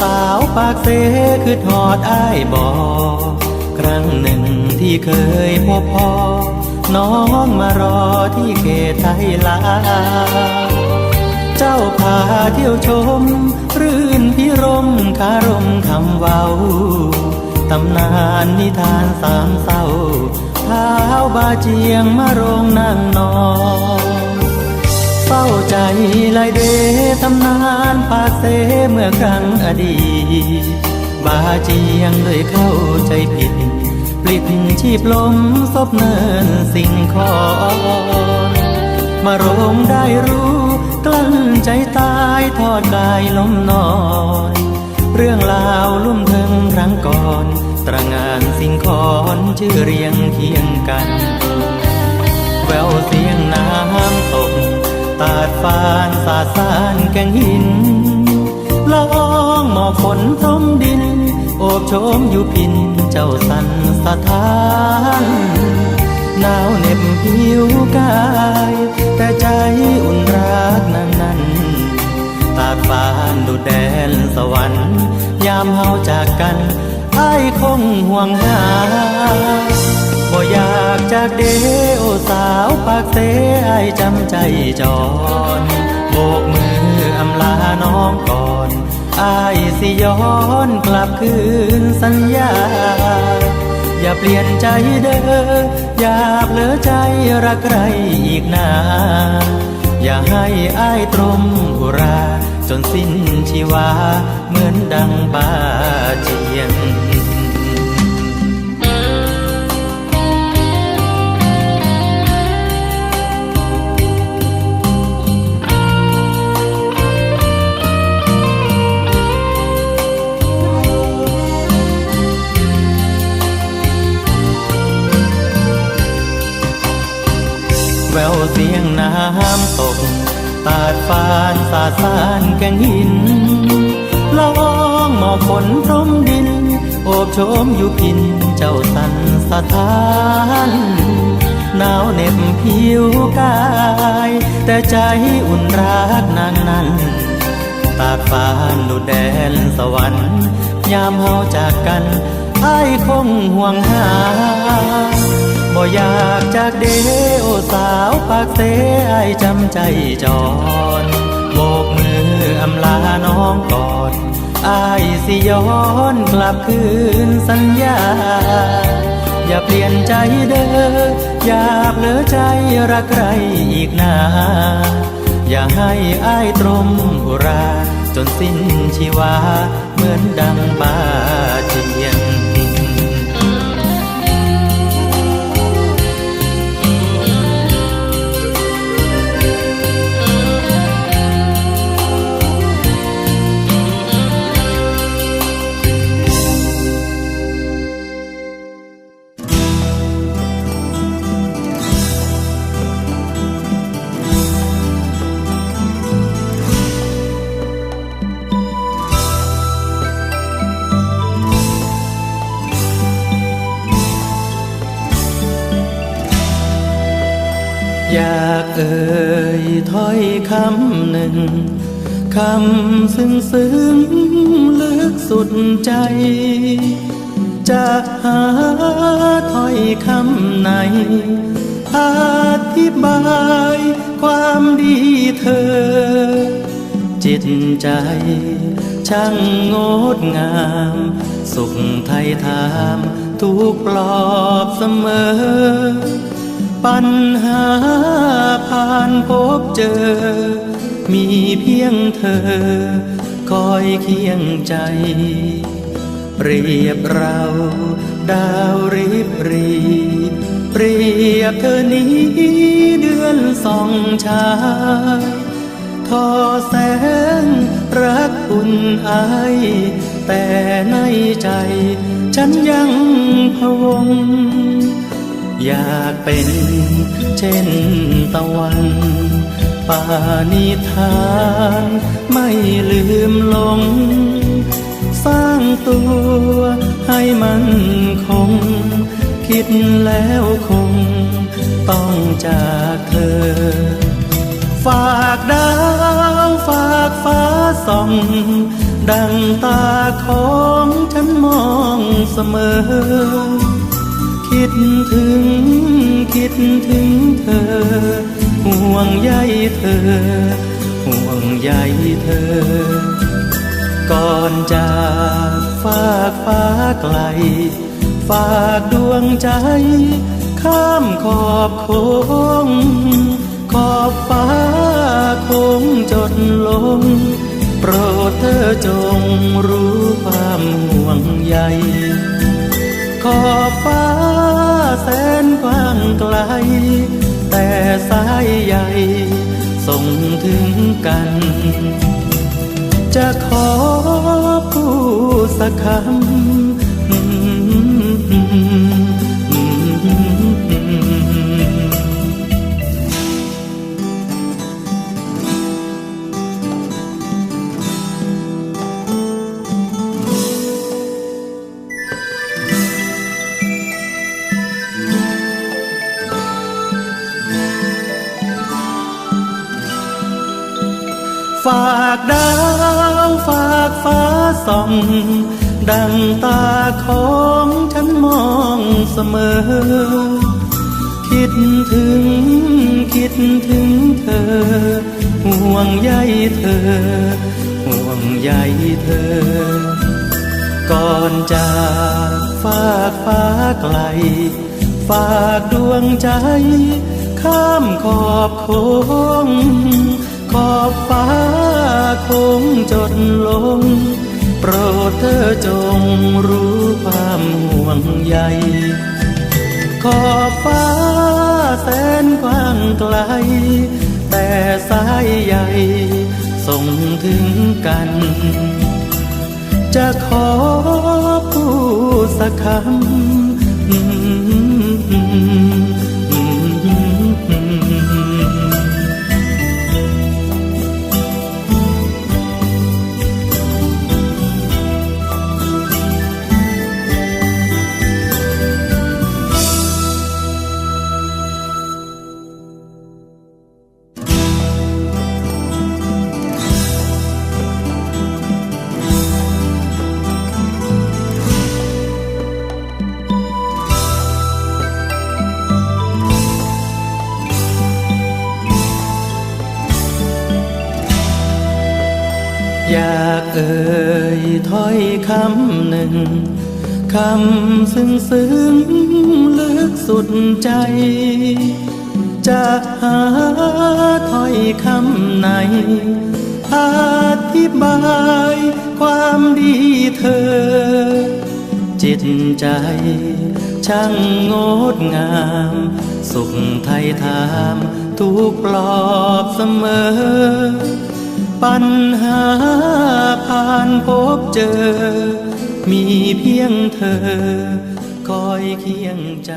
สาวปากเสคือทอดอ้ายบอครั้งหนึ่งที่เคยพบพอน้องมารอที่เขตไทยลา เจ้าพาเที่ยวชม รื่นพิรมคารมคำเว้าตำนานนิทานสามเศร้าเท้าบาเจียงมาโรงนั่งนอน เศร้าใจลายเดตำนานปาเสเมื่อครั้งอดีตบาเจียงเลยเข้าใจผิดปลิดชีพลมศพเนินสิ่งของมาโรงได้รู้กลั้นใจตายทอดกายล้มนอน เรื่องราวลุ่มเทิงครั้งก่อน ตระงานสิ่งขอนชื่อเรียงเคียงกัน แววเสียง ตาดฟานสาสานแกงหินละอองหมอกฝนทมดิน โอบโชมอยู่พินเจ้าสันสะท้านหนาวเหน็บผิวกาย แต่ใจอุ่นรักนั้นนั้นตาดฟานดูแดนสวรรค์ยามเฮาจากกันไอ้ายคงห่วงหา บ่อยากจากเดโอสาวปากเสไอายจำใจจอนโบกมืออำลาน้องก่อนอายสิย้อนกลับคืนสัญญา อย่าเปลี่ยนใจเด้ออย่าเผลอใจรักใครอีกนาอย่าให้อายตรมอุรา จนสิ้นชีวา เหมือนดังบาเจียงำตก ตาดฟานสาสานแกงหินละอองหมอกฝนพรมดิน โอบโชมอยู่พินเจ้าสันสะท้านหนาวเหน็บผิวกาย แต่ใจอุ่นรักนางนั้นตากฟ้านดูแดนสวรรค์ยามเฮาจากกันไอ้คงห่วงหา บ่อยากจากเดโอสาวปากเสไอจำใจจอนโบกมืออำลาน้องก่อนอายสิย้อนกลับคืนสัญญา อย่าเปลี่ยนใจเด้ออย่าเผลอใจรักใครอีกนาอย่าให้อายตรมอุรา จนสิ้นชีวา เหมือนดังบาเจียง เอ่ยถ้อยคำหนึ่งคำซึ้งซึ้งลึกสุดใจ จะหาถ้อยคำไหน อธิบายความดีเธอ จิตใจช่างงดงาม สุขไทยทามทุกปลอบเสมอ ปัญหาผ่านพบเจอ มีเพียงเธอ คอยเคียงใจเปรียบเราดาวริบรีเปรียบเธอนี้เดือนสองชายทอแสงรักอุ่นไอแต่ในใจ ฉันยังพวง อยากเป็นเช่นตะวันปานิทานไม่ลืมลง สร้างตัวให้มันคง คิดแล้วคง ต้องจากเธอ ฝากดาวฝากฟ้าส่อง ดังตาของฉันมองเสมอ คิดถึงคิดถึงเธอ ห่วงใยเธอ ห่วงใยเธอ ก่อนจากฟากฟ้าไกล ฝากดวงใจ ข้ามขอบโค้งขอบฟ้าคงจดลง โปรดเธอจงรู้ความห่วงใย ขอบฟ้าแสนกว้างไกล แต่สายใยส่งถึงกัน จะขอพูดสักคำ ฝากดาวฝากฟ้าส่อง ดังตาของฉันมองเสมอ คิดถึงคิดถึงเธอ ห่วงใยเธอ ห่วงใยเธอ ก่อนจากฟากฟ้าไกล ฝากดวงใจ ข้ามขอบโค้ง ขอบฟ้าคงจดลง โปรดเธอจงรู้ความห่วงใย ขอบฟ้าแสนกว้างไกล แต่สายใยส่งถึงกัน จะขอพูดสักคำ อยากเอ่ยถ้อยคำหนึ่งคำซึ้งซึ้งลึกสุดใจ จะหาถ้อยคำไหน อธิบายความดีเธอ จิตใจ ช่างงดงาม สุขไทยทามทุกปลอบเสมอ ปัญหาผ่านพบเจอ มีเพียงเธอ คอยเคียงใจ